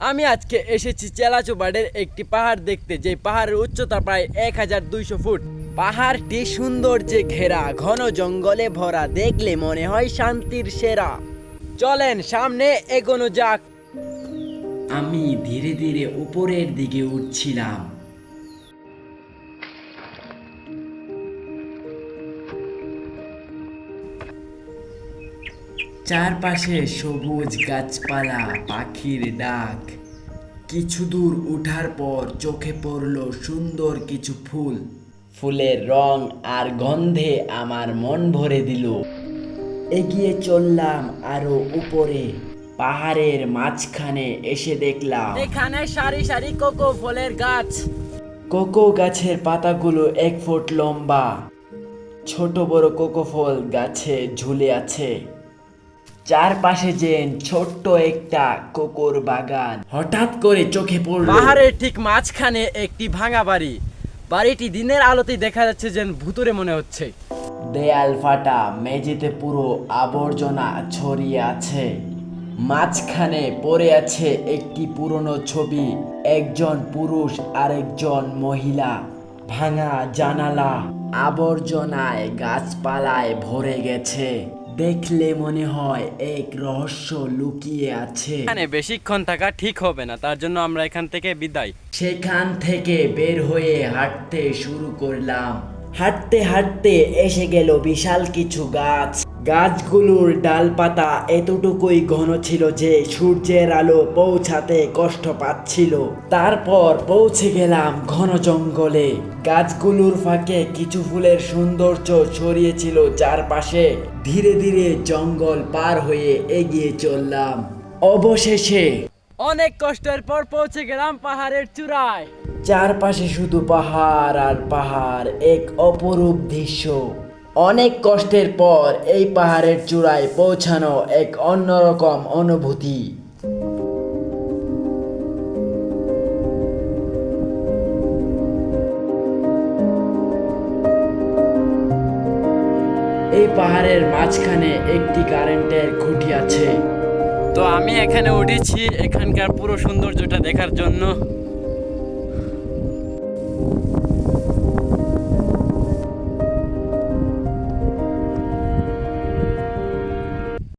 আমি আজকে এসেছি চেলাচুবাড়ের একটি পাহাড় দেখতে যে পাহাড়ের উচ্চতা প্রায় এক হাজার দুইশো ফুট। পাহাড়টি সৌন্দর্যে ঘেরা, ঘন জঙ্গলে ভরা, দেখলে মনে হয় শান্তির সেরা। চলেন, সামনে এগোনো যাক। আমি ধীরে ধীরে উপরের দিকে উঠছিলাম। চারপাশে সবুজ গাছপালা পাখির ডাক। কিছু দূর ওঠার পর চোখে পড়ল সুন্দর কিছু ফুল। ফুলের রং আর গন্ধে আমার মন ভরে দিল। এগিয়ে চললাম আরও উপরে। পাহাড়ের মাঝখানে এসে দেখলাম। এখানে সারি সারি কোকো ফলের গাছ। কোকো গাছের পাতাগুলো এক ফুট লম্বা। ছোট বড় কোকো ফল গাছে ঝুলে আছে। চারপাশে যে ছোট্ট একটা কোকোর বাগান হঠাৎ করে চোখে পড়ল। পাহাড়ের ঠিক মাঝখানে একটি ভাঙা বাড়ি। বাড়িটি দিনের আলোতেই দেখা যাচ্ছে যেন ভুতুরে মনে হচ্ছে। দেয়াল ফাটা মেঝেতে পুরো আবর্জনা ছড়িয়ে আছে। মাঝখানে পড়ে আছে একটি পুরনো ছবি একজন পুরুষ আরেকজন মহিলা। ভাঙা জানালা আবর্জনায় গাছপালায় ভরে গেছে। দেখলে মনে হয় এক রহস্য লুকিয়ে আছে। এখানে বেশিক্ষণ থাকা ঠিক হবে না তার জন্য আমরা এখান থেকে বিদায়। সেখান থেকে বের হয়ে হাঁটতে শুরু করলাম। হাঁটতে হাঁটতে এসে গেল বিশাল কিছু গাছ। গাছগুলোর ডালপাতা এতটুকুই ঘন ছিল যে সূর্যের আলো পৌঁছাতে কষ্ট পাচ্ছিল। তারপর পৌঁছে গেলাম ঘন জঙ্গলে। গাছগুলোর ফাঁকে কিছু ফুলের সৌন্দর্য ছড়িয়েছিল চারপাশে। ধীরে ধীরে জঙ্গল পার হয়ে এগিয়ে চললাম। অবশেষে অনেক কষ্টের পর পৌঁছে গেলাম পাহাড়ের চূড়ায়। চারপাশে শুধু পাহাড় আর পাহাড়, এক অপরূপ দৃশ্য। অনেক কষ্টের পর এই পাহাড়ের চূড়ায় পৌঁছানো এক অন্যরকম অনুভূতি। এই পাহাড়ের মাঝখানে একটি কারেন্টের খুঁটি আছে। তো আমি এখানে উঠেছি, এখানকার পুরো সৌন্দর্যটা দেখার জন্য।